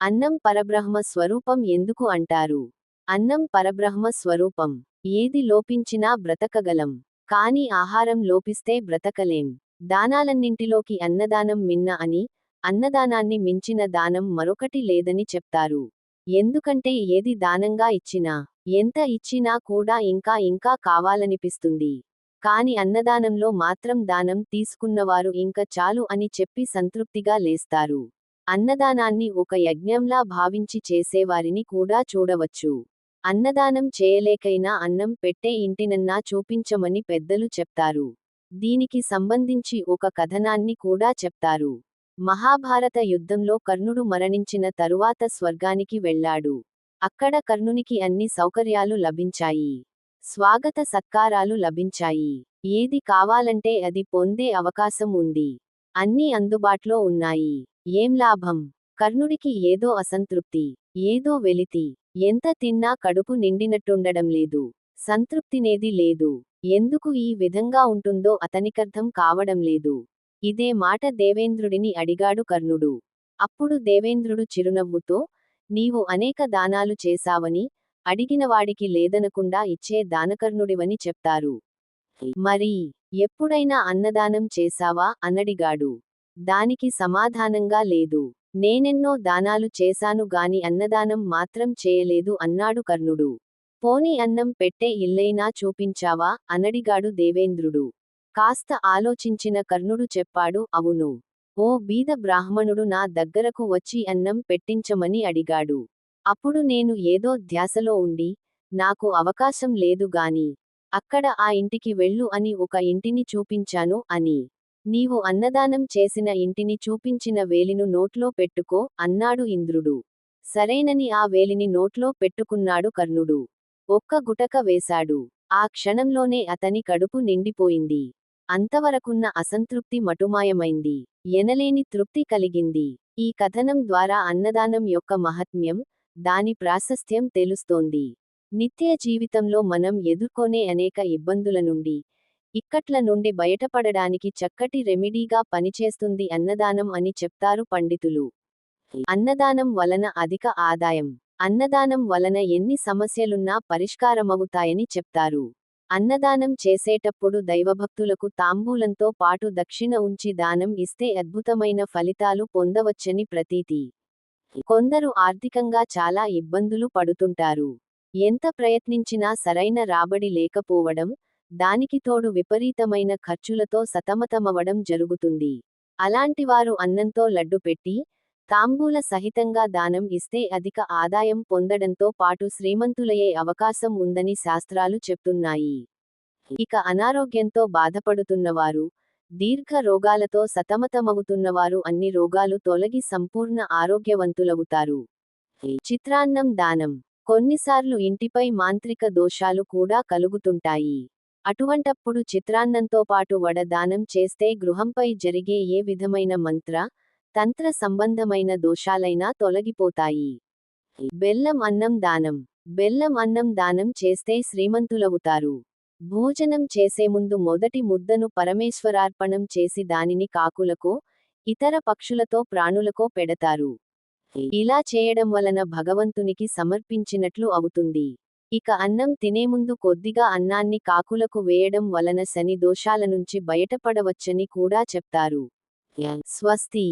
అన్నం పరబ్రహ్మ స్వరూపం ఎందుకు అంటారు? అన్నం పరబ్రహ్మ స్వరూపం. ఏది లోపించినా బ్రతకగలం. కాని ఆహారం లోపిస్తే బ్రతకలేం. దానాలన్నింటిలోకి అన్నదానం మిన్న అని అన్నదానాన్ని మించిన దానం మరొకటి లేదని చెప్తారు. ఎందుకంటే ఏది దానంగా ఇచ్చినా ఎంత ఇచ్చినా కూడా ఇంకా ఇంకా కావాలనిపిస్తుంది. కాని అన్నదానంలో మాత్రం దానం తీసుకున్నవారు ఇంక చాలు అని చెప్పి సంతృప్తిగా లేస్తారు. అన్నదానాన్ని ఒక యజ్ఞంలా భావించి చేసేవారిని కూడా చూడవచ్చు. అన్నదానం చేయలేకైనా అన్నం పెట్టే ఇంటినన్నా చూపించమని పెద్దలు చెప్తారు. దీనికి సంబంధించి ఒక కథనాన్ని కూడా చెప్తారు. మహాభారత యుద్ధంలో కర్ణుడు మరణించిన తరువాత స్వర్గానికి వెళ్ళాడు. అక్కడ కర్ణునికి అన్ని సౌకర్యాలు లభించాయి. స్వాగత సత్కారాలు లభించాయి. ఏది కావాలంటే అది పొందే అవకాశం ఉంది. అన్నీ అందుబాట్లో ఉన్నాయి. ఏం లాభం? కర్ణుడికి ఏదో అసంతృప్తి ఏదో వెలితి. ఎంత తిన్నా కడుపు నిండినట్టుండడం లేదు. సంతృప్తినేది లేదు. ఎందుకు ఈ విధంగా ఉంటుందో అతనికర్థం కావడం లేదు. ఇదే మాట దేవేంద్రుడిని అడిగాడు కర్ణుడు. అప్పుడు దేవేంద్రుడు చిరునవ్వుతో నీవు అనేక దానాలు చేశావని అడిగినవాడికి లేదనకుండా ఇచ్చే దానకర్ణుడివని చెప్తారు. మరి ఎప్పుడైనా అన్నదానం చేశావా? అన్నడిగాడు. దానికి సమాధానంగా లేదు. నేనెన్నో దానాలు చేశాను గాని అన్నదానం మాత్రం చేయలేదు అన్నాడు కర్ణుడు. పోని అన్నం పెట్టే ఇల్లైనా చూపించావా? అనడిగాడు దేవేంద్రుడు. కాస్త ఆలోచించిన కర్ణుడు చెప్పాడు అవును. ఓ బీద బ్రాహ్మణుడు నా దగ్గరకు వచ్చి అన్నం పెట్టించమని అడిగాడు. అప్పుడు నేను ఏదో ధ్యాసలో ఉండి నాకు అవకాశం లేదు గాని అక్కడ ఆ ఇంటికి వెళ్ళు అని ఒక ఇంటిని చూపించాను అని. నీవు అన్నదానం చేసిన ఇంటిని చూపించిన వేలిను నోట్లో పెట్టుకో అన్నాడు ఇంద్రుడు. సరేనని ఆ వేలిని నోట్లో పెట్టుకున్నాడు కర్ణుడు. ఒక్క గుటక వేశాడు. ఆ క్షణంలోనే అతని కడుపు నిండిపోయింది. అంతవరకున్న అసంతృప్తి మటుమాయమైంది. ఎనలేని తృప్తి కలిగింది. ఈ కథనం ద్వారా అన్నదానం యొక్క మహత్మ్యం దాని ప్రాశస్త్యం తెలుస్తోంది. నిత్య జీవితంలో మనం ఎదుర్కొనే అనేక ఇబ్బందుల నుండి ఇక్కట్ల నుండి బయటపడడానికి చక్కటి రెమిడీగా పనిచేస్తుంది అన్నదానం అని చెప్తారు పండితులు. అన్నదానం వలన అధిక ఆదాయం అన్నదానం వలన ఎన్ని సమస్యలున్నా పరిష్కారమవుతాయని చెప్తారు. అన్నదానం చేసేటప్పుడు దైవభక్తులకు తాంబూలంతో పాటు దక్షిణ ఉంచి దానం ఇస్తే అద్భుతమైన ఫలితాలు పొందవచ్చని ప్రతీతి. కొందరు ఆర్థికంగా చాలా ఇబ్బందులు పడుతుంటారు. ఎంత ప్రయత్నించినా సరైన రాబడి లేకపోవడం దానికి తోడు విపరీతమైన ఖర్చులతో సతమతమవడం జరుగుతుంది. అలాంటివారు అన్నంతో లడ్డు పెట్టి తాంబూల సహితంగా దానం ఇస్తే అధిక ఆదాయం పొందడంతో పాటు శ్రీమంతులయ్యే అవకాశం ఉందని శాస్త్రాలు చెప్తున్నాయి. ఇక అనారోగ్యంతో బాధపడుతున్నవారు దీర్ఘ రోగాలతో సతమతమవుతున్నవారు అన్ని రోగాలు తొలగి సంపూర్ణ ఆరోగ్యవంతులవుతారు. చిత్రాన్నం దానం కొన్నిసార్లు ఇంటిపై మాంత్రిక దోషాలు కూడా కలుగుతుంటాయి. అటువంటప్పుడు చిత్రాన్నంతో పాటు వడ దానం చేస్తే గృహంపై జరిగే ఏ విధమైన మంత్ర తంత్ర సంబంధమైన దోషాలైనా తొలగిపోతాయి. బెల్లం అన్నం దానం. బెల్లం అన్నం దానం చేస్తే శ్రీమంతులవుతారు. భోజనం చేసే ముందు మొదటి ముద్దను పరమేశ్వరార్పణం చేసి దానిని కాకులకో ఇతర పక్షులతో ప్రాణులకో పెడతారు. ఇలా చేయడం వలన భగవంతునికి సమర్పించినట్లు అవుతుంది. ఇక అన్నం తినే ముందు కొద్దిగా అన్నాన్ని కాకులకు వేయడం వలన శని దోషాల నుంచి బయటపడవచ్చని కూడా చెప్తారు. స్వస్తి.